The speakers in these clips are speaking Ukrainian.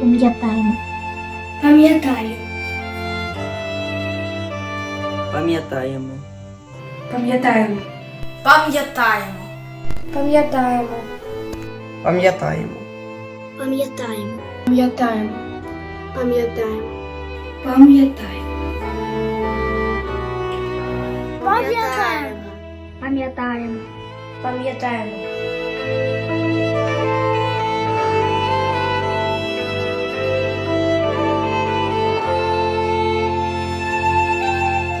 Пам'ятаємо. Пам'ятаю. Пам'ятаємо. Пам'ятаємо. Пам'ятаємо. Пам'ятаємо. Пам'ятаємо. Пам'ятаємо. Пам'ятаємо. Пам'ятаємо. Пам'ятаємо. Пам'ятаємо. Пам'ятаємо. Пам'ятаємо.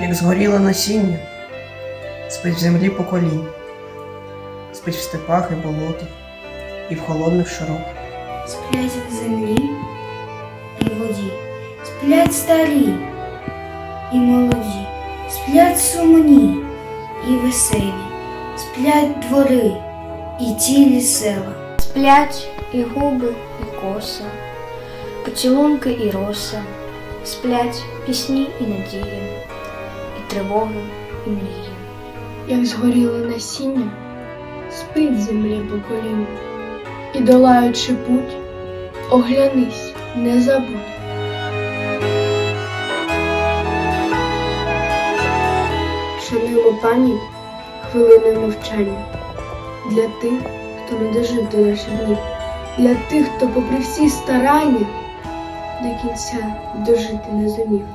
Як згоріло насіння, спить в землі поколінь, спить в степах і болотах, і в холодних широких. Сплять в землі і в воді. Сплять старі і молоді. Сплять сумні і веселі. Сплять двори і цілі села. Сплять і губи, і коса, поцілунки і роса, сплять пісні і надії, і тривоги, і мрії. як згоріло насіння, спить землі по коліну, і долаючи путь, оглянись, не забудь. Пам'ять хвилиною мовчання для тих, хто не дожив до наших днів, для тих, хто, попри всі старання, до кінця дожити не зумів.